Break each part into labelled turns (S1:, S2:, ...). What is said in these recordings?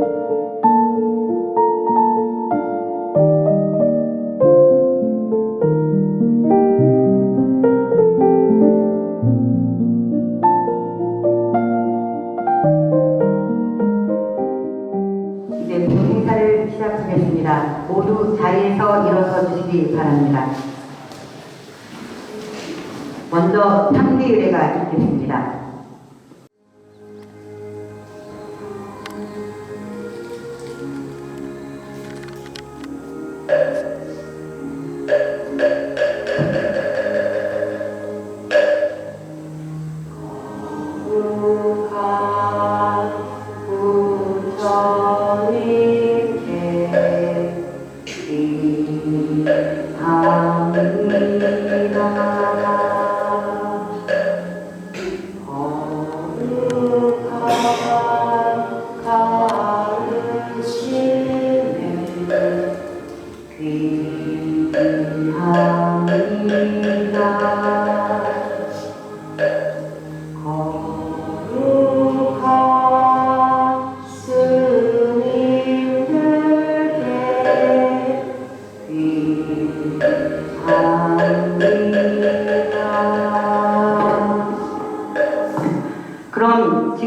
S1: 이제 본 행사를 시작하겠습니다. 모두 자리에서 일어서 주시기 바랍니다. 먼저 상대 의례가 있겠습니다. Thank you.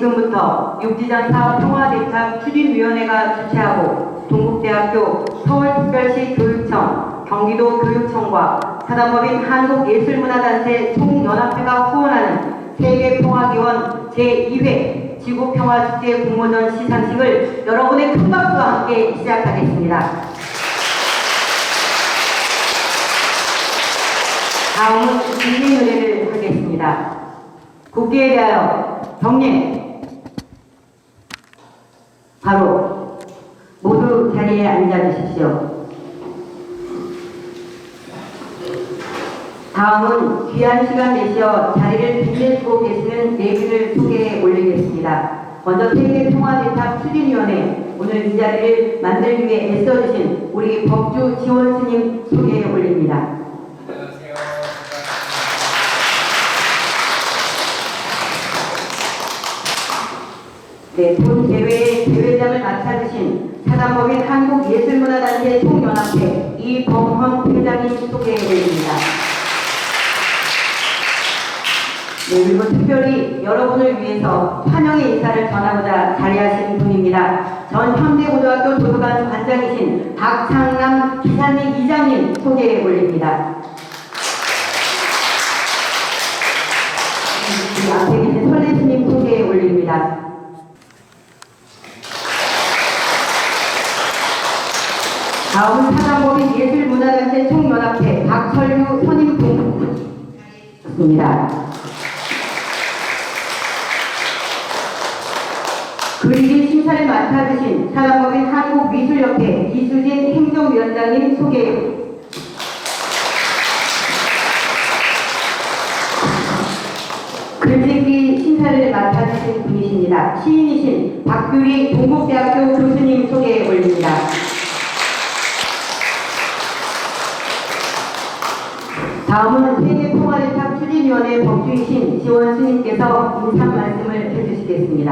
S1: 지금부터 육지전 사업 평화대책 추진위원회가 주최하고 동국대학교 서울특별시 교육청, 경기도 교육청과 사단법인 한국예술문화단체 총연합회가 후원하는 세계평화기원 제2회 지구평화축제 공모전 시상식을 여러분의 큰 박수와 함께 시작하겠습니다. 다음은 국민 노래를 하겠습니다. 국기에 대하여 경례. 바로 모두 자리에 앉아 주십시오. 다음은 귀한 시간 내시어 자리를 빛내주고 계시는 네 분을 소개해 올리겠습니다. 먼저 세계통화대탑 추진위원회 오늘 이 자리를 만들기 위해 애써주신 우리 법주 지원 스님 소개해 올립니다.
S2: 안녕하세요.
S1: 네, 본 대회의 대회장을 맡아주신 사단법인 한국예술문화단체 총연합회 이범헌 회장님 소개해 드립니다. 네, 그리고 특별히 여러분을 위해서 환영의 인사를 전하고자 자리하신 분입니다. 전 현대고등학교 도서관 관장이신 박창남 기사님 이장님 소개해 올립니다. 이 앞에 계신 설례스님 소개해 올립니다. 다음은 사단법인 예술문화단체 총연합회 박철규 선임동 좋습니다. 그리기 심사를 맡아주신 사단법인 한국미술협회 이수진 행정위원장님 소개 글짓기 심사를 맡아주신 분이십니다. 시인이신 박규리 동국대학교 교수님 소개 올립니다. 다음은 세계통화대탑 추진위원회 법주이신 지원 스님께서 인사 말씀을 해주시겠습니다.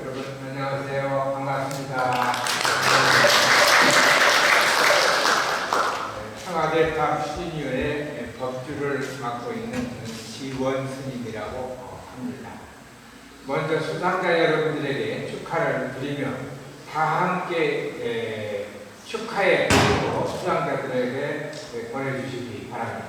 S2: 여러분 안녕하세요. 반갑습니다. 네, 청와대탑 시니어의 법주를 맡고 있는 지원 스님이라고 합니다. 먼저 수상자 여러분들에게 축하를 드리며 다 함께 에, 축하의 수상자들에게 에, 보내주시기 바랍니다.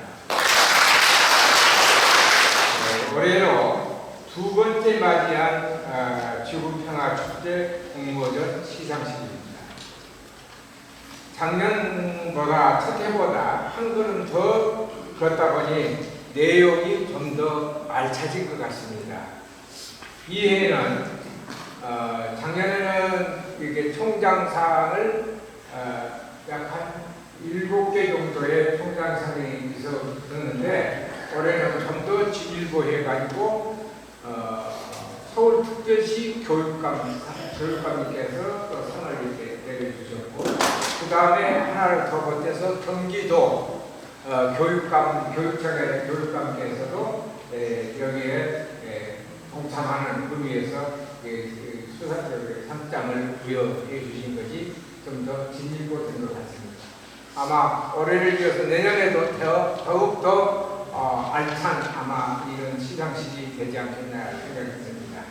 S2: 네, 올해로 두 번째 맞이한 아, 지구평화축제 공모전 시상식입니다. 작년보다 첫 해보다 한 걸음 더 걷다 보니 내용이 좀 더 알차진 것 같습니다. 이 해에는 어, 작년에는 이게 총장상을 어, 약한 일곱 개 정도의 총장상이 있었는데 올해는 좀 더 진일보해가지고 어, 서울특별시 교육감 교육감님께서 또 상을 이렇게 내려주셨고 그 다음에 하나를 더 보태서 경기도 어, 교육감 교육청의 교육감께서도 에, 여기에 에, 동참하는 의미에서 예, 예, 수상자의 상장을 부여해 주신 것이 좀 더 진일보 된것 같습니다. 아마 올해를 이어서 내년에도 더, 더욱더 어, 알찬 아마 이런 시상식이 되지 않겠나 생각이 듭니다.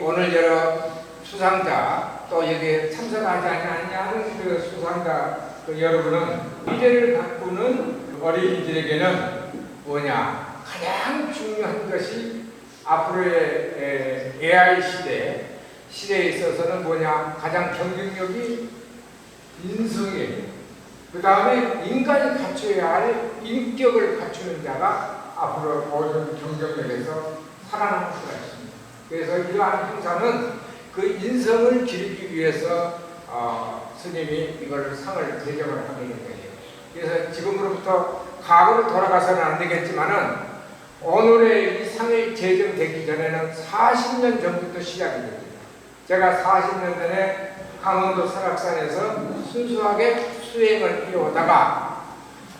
S2: 오늘 여러 수상자 또 여기에 참석하지 않냐는 그 수상자 그 여러분은 미래를 바꾸는 어린이들에게는 뭐냐 가장 중요한 것이 앞으로의 에, AI 시대 시대에 있어서는 뭐냐 가장 경쟁력이 인성이에요. 그 다음에 인간이 갖춰야 할 인격을 갖추는 자가 앞으로 모든 경쟁력에서 살아남을 수가 있습니다. 그래서 이러한 행사는 그 인성을 기르기 위해서 어, 스님이 이걸 상을 제정을 하게 된 거예요. 그래서 지금으로부터 과거로 돌아가서는 안 되겠지만은 오늘의 이 상이 제정되기 전에는 40년 전부터 시작이 됩니다. 제가 40년 전에 강원도 설악산에서 순수하게 수행을 해오다가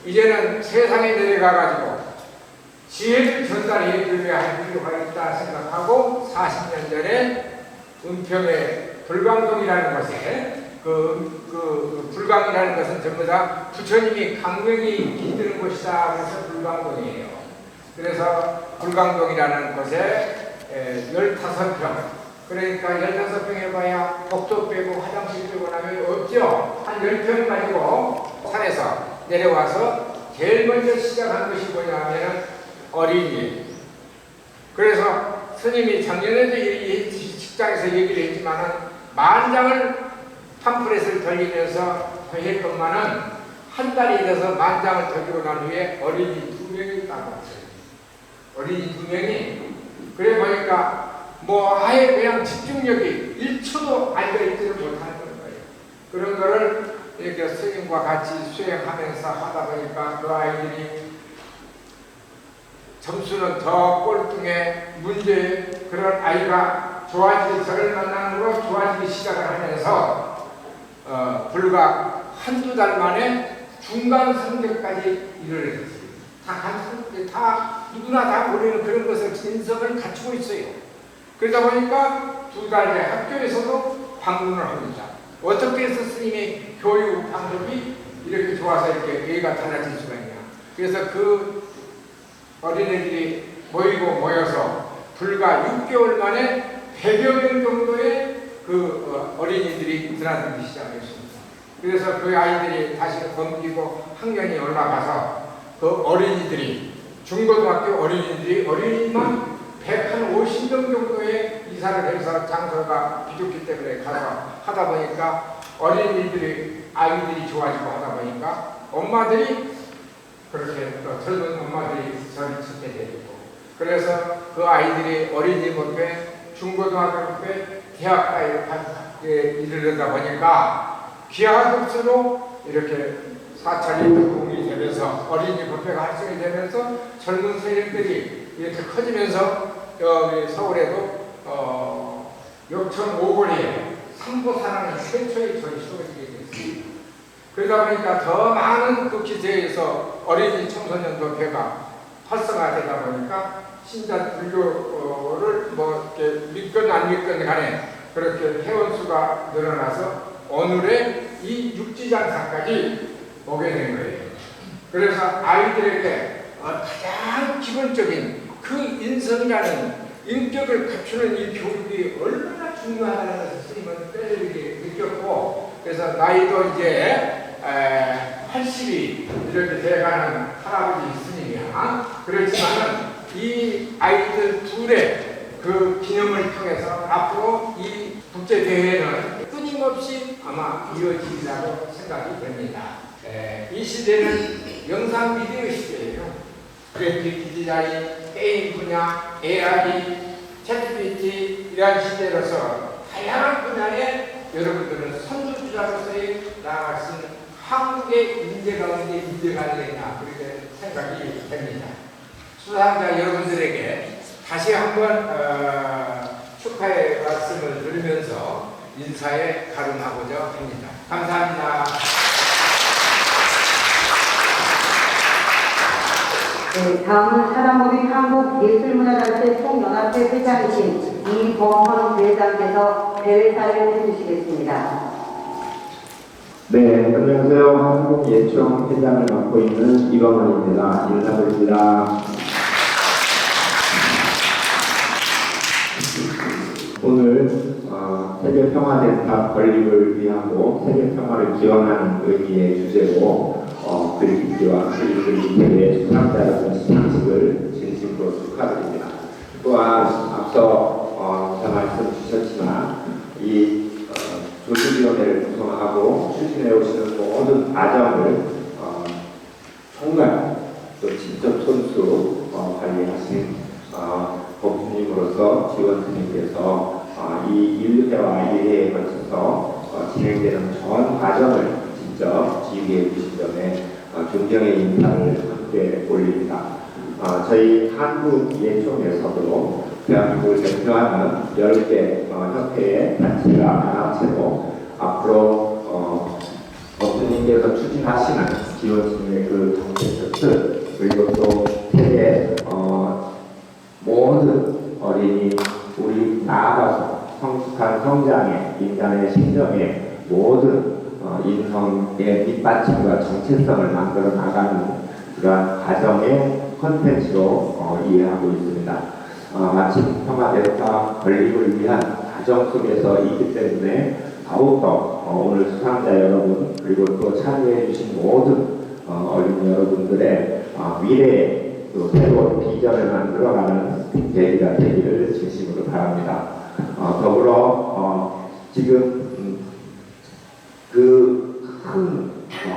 S2: 이제는 세상에 내려가가지고 지혜를 전달해 드려야 할 필요가 있다 생각하고 40년 전에 은평의 불광동이라는 곳에 그, 그, 그 불광이라는 것은 전부 다 부처님이 강명이 기드는 곳이다 그래서 불광동이에요. 그래서 불광동이라는 곳에 에, 15평 그러니까 15평 해봐야 복도 빼고 화장실 빼고 나면 없죠. 한 10평 가지고 산에서 내려와서 제일 먼저 시작한 것이 뭐냐면 어린이. 그래서 스님이 작년에도 이- 이 직장에서 얘기를 했지만은 만장을 팜플렛을 돌리면서 했건만은 한 달이 돼서 만장을 돌리고 난 후에 어린이 두 명이 따라왔어요. 어린이 두 명이 그래 보니까 뭐 아예 그냥 집중력이 1초도 앉아 있지를 못하는 거예요. 그런 거를 이렇게 스님과 같이 수행하면서 하다 보니까 그 아이들이 점수는 더 꼴등에 문제 그런 아이가 좋아지기 저를 만남으로 좋아지기 시작을 하면서 어, 불과 한두 달 만에 중간 성적까지 이르렀어요. 다다 누구나 다 모르는 그런 것을 있어요. 그러다 보니까 두 달에 학교에서도 방문을 합니다. 어떻게 해서 스님의 교육 방법이 이렇게 좋아서 이렇게 예가 달라질 수가 있냐. 그래서 그 어린애들이 모이고 모여서 불과 6개월 만에 100여 명 정도의 그 어, 어린이들이 드나들기 시작했습니다. 그래서 그 아이들이 다시 검기고 학년이 올라가서 그 어린이들이 중고등학교 어린이들이 어린이만 150명 정도의 이사를 해서 장소가 비좁기 때문에 가서 하다 보니까 어린이들이 아이들이 좋아지고 하다 보니까 엄마들이 그렇게 또 젊은 엄마들이 저를 찾게 되고 그래서 그 아이들이 어린이 법에 중고등학교 법에 대학까지 이르르다 보니까 기하급수로 이렇게 사찰이 공이 되면서 어린이 법회가 활성이 되면서 젊은 세력들이 이렇게 커지면서 여기 서울에도 어, 역천 오거리에 삼보사라는 최초의 전시소가 되겠습니다. 그러다 보니까 더 많은 그 기세에서 어린이 청소년 법회가 활성화되다 보니까 신자 불교를 뭐 이렇게 믿건 안 믿건 간에 그렇게 회원수가 늘어나서 오늘의 이 육지장사까지 오게 된 거예요. 그래서 아이들에게 어, 가장 기본적인 그 인성이라는 인격을 갖추는 이 교육이 얼마나 중요하다는 것을 스님은 때리게 느꼈고 그래서 나이도 이제 에, 80이 이렇게 돼가는 할아버지 스님이야. 그렇지만은 이 아이들 둘의 그 기념을 통해서 앞으로 이 국제 대회는 끊임없이 아마 이어지리라고 생각이 됩니다. 에, 이 시대는 영상 비디오 시대예요. 그래픽 디자인, 게임 분야, AI, 챗GPT 이러한 시대로서 다양한 분야에 여러분들은 선두주자로서의 나아갈 수 있는 한국의 인재 가운데 인재가 되겠나 그렇게 생각이 됩니다. 수상자 여러분들에게 다시 한번 어, 축하의 말씀을 드리면서 인사에 가름하고자 합니다. 감사합니다.
S1: 네, 다음은 사랑모임 한국예술문화단체 총연합회 회장이신 이범헌 부회장께서 대회사를 해주시겠습니다.
S3: 네, 안녕하세요. 한국예총 회장을 맡고 있는 이범원입니다. 인사드립니다. 오늘 어, 세계 평화 대탑 건립을 위하고 세계 평화를 기원하는 의미의 주제로 어, 대회 수상자 여러분 시상식을 진심으로 축하드립니다. 또한 앞서 어, 다 말씀 주셨지만 이 어, 조직위원회를 구성하고 추진해 오시는 모든 과정을 어, 총괄 또 직접 손수 어, 관리하신 어, 법주님으로서 지원팀님께서 어, 이 1회와 2회에 걸쳐서 어, 진행되는 전 과정을 직접 지휘해 주신 점에 어, 존경의 인사를 함께 올립니다. 어, 저희 한국예총에서도 대한민국을 대표하는 10개 어, 협회의 단체가 하나체로 앞으로 어, 법주님께서 추진하시는 지원팀의 그 정책 뜻 그리고 또 세계 어, 모든 어린이 우리 나아가서 성숙한 성장에 인간의 신정에 모든 어, 인성의 밑받침과 정체성을 만들어 나가는 그러한 과정의 컨텐츠로 어, 이해하고 있습니다. 어, 마침 평화대파 건립을 위한 과정 속에서 있기 때문에 더욱더 어, 오늘 수상자 여러분 그리고 또 참여해 주신 모든 어, 어린이 여러분들의 어, 미래에 또 새로운 비전을 만들어가는 계기가 되기를 진심으로 바랍니다. 어, 더불어 어, 지금 음, 그 큰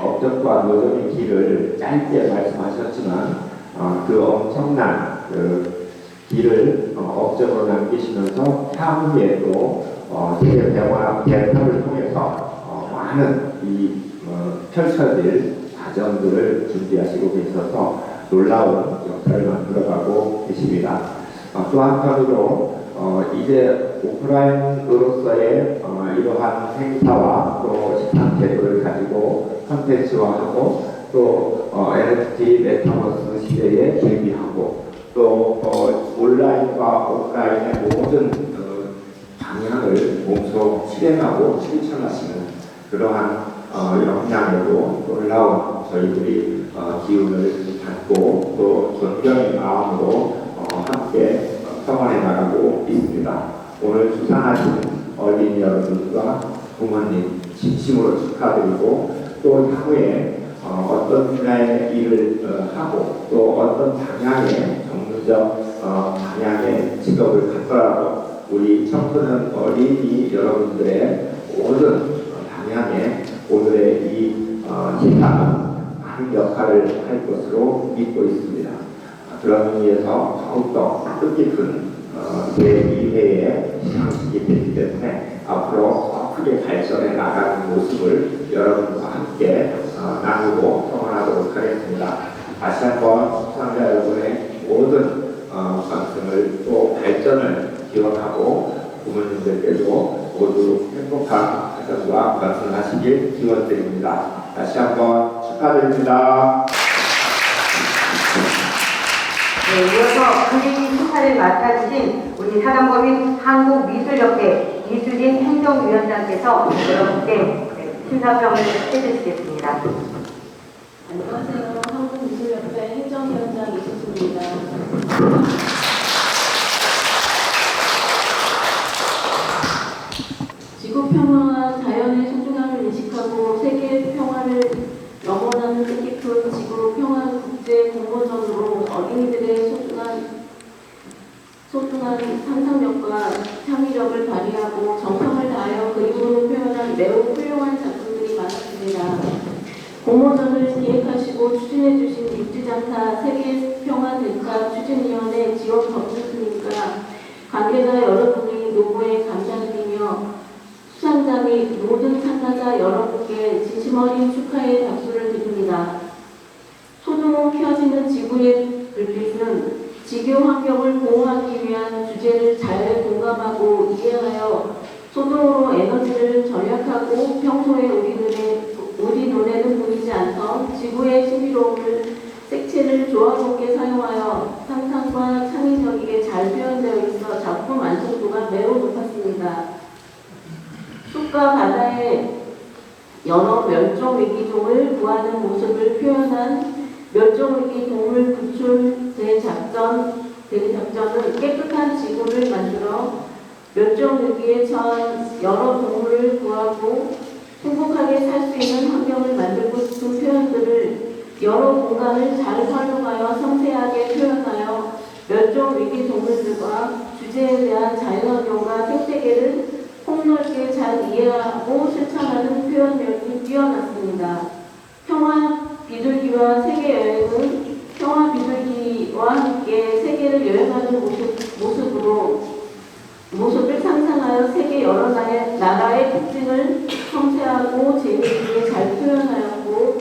S3: 업적과 노정의 길을 짧게 말씀하셨지만 어, 그 엄청난 그 길을 어, 업적으로 남기시면서 향후에 또 어, 세계 평화 대표를 통해서 어, 많은 이 어, 펼쳐질 과정들을 준비하시고 계셔서 놀라운 역사를 만들어가고 계십니다. 어, 또 한편으로 어, 이제 오프라인으로서의 어, 이러한 행사와 또 식당 제도를 가지고 컨텐츠화하고 또 어, NFT 메타버스 시대에 준비하고 또 어, 온라인과 오프라인의 모든 어, 방향을 몸소 실행하고 실천하시는 그러한 어, 역량으로 놀라운 저희들이 어, 기운을 받고 또 존경의 마음으로 어, 함께 어, 성원해 나가고 있습니다. 오늘 수상하신 어린이 여러분과 부모님 진심으로 축하드리고 또 향후에 어, 어떤 분야의 일을 어, 하고 또 어떤 방향의 정무적 어, 방향의 직업을 갖더라도 우리 청소년 어린이 여러분들의 모든 어, 방향에 오늘의 이 어, 시상은 많은 역할을 할 것으로 믿고 있습니다. 아, 그런 의미에서 더욱더 뜻깊은 어, 제2회의 시상식이 되기 때문에 앞으로 더 크게 발전해 나가는 모습을 여러분과 함께 어, 나누고 성원하도록 하겠습니다. 다시 한번 수상자 여러분의 모든 어, 관심을 또 발전을 기원하고 부모님들께도 모두 행복한 가정과 건승하시길 기원드립니다. 다시 한번 축하드립니다.
S1: 네, 이어서 선생님 수사를 맡아주신 우리 사단법인 한국미술협회 이수진 행정위원장께서 여러분께 네, 심사평을 해주시겠습니다.
S4: 안녕하세요. 한국미술협회 행정위원장 이수수입니다. 지구 평화와 자연의 소중함을 인식하고 세계 평화를 영원하는 뜻깊은 지구 평화 국제 공모전으로 어린이들의 소중한 소중한 상상력과 창의력을 발휘하고 정성을 다하여 그림으로 표현한 매우 훌륭한 작품들이 많았습니다. 공모전을 기획하시고 추진해주신 육지장사 세계평화대사 추진위원회 지원 법무팀과 관계자 여러분의 노고에 감사드리며 수상자 및 모든 참가자 여러분께 진심 어린 축하의 박수를 드립니다. 소중히 켜지는 지구의 불빛은 지구 환경을 보호하기 위한 주제를 잘 공감하고 이해하여 소동으로 에너지를 절약하고 평소에 우리들의 우리 눈에는 보이지 않던 지구의 신비로움을 색채 색채를 조화롭게 사용하여 상상과 창의력이 잘 표현되어 있어 작품 완성도가 매우 높았습니다. 숲과 바다의 여러 멸종 위기종을 구하는 모습을 표현한 멸종 위기 동물 구출 대작전 대작전은 깨끗한 지구를 만들어 멸종 위기에 처한 여러 동물을 구하고 행복하게 살 수 있는 환경을 만들고 싶은 표현들을 여러 공간을 잘 활용하여 섬세하게 표현하여 멸종 위기 동물들과 주제에 대한 자연환경과 생태계를 폭넓게 잘 이해하고 실천하는 표현력이 뛰어났습니다. 평화 비둘기와 세계 여행은 평화 비둘기와 함께 세계를 여행하는 모습, 모습으로 상상 하여 세계 여러 나라의, 나라의 특징을 섬세하고 재미있게 잘 표현하였고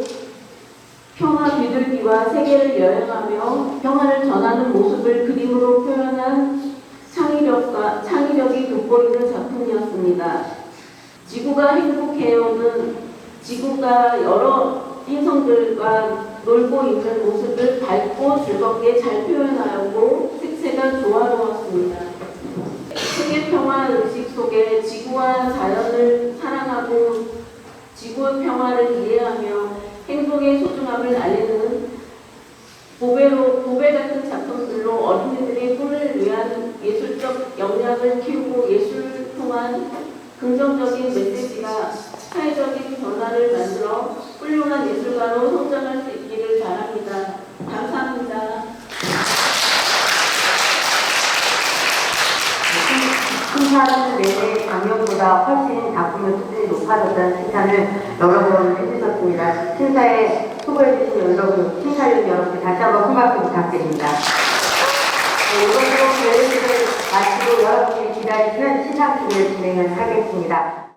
S4: 평화 비둘기와 세계를 여행하며 평화를 전하는 모습을 그림으로 표현한 창의력과 창의력이 돋보이는 작품이었습니다. 지구가 행복해요는 지구가 여러 인성들과 놀고 있는 모습을 밝고 즐겁게 잘 표현하였고 색채가 조화로웠습니다. 평화 의식 속에 지구와 자연을 사랑하고 지구의 평화를 이해하며 행복의 소중함을 알리는 보배로 보배 같은 작품들로 어린이들의 꿈을 위한 예술적 역량을 키우고 예술을 통한 긍정적인 메시지가 사회적인 변화를 만들어 훌륭한 예술가로 성장할 수 있기를 바랍니다. 감사합니다.
S1: 내내 작년보다 훨씬 작품의 수준이 높아졌다는 칭찬을 여러 번 해주셨습니다. 심사에 수고해주신 여러분, 심사위원 여러분께 다시 한번 큰 박수 부탁드립니다. 네, 이것으로 교회를 마치고 여러분이 기다리시는 시상식을 진행을 하겠습니다.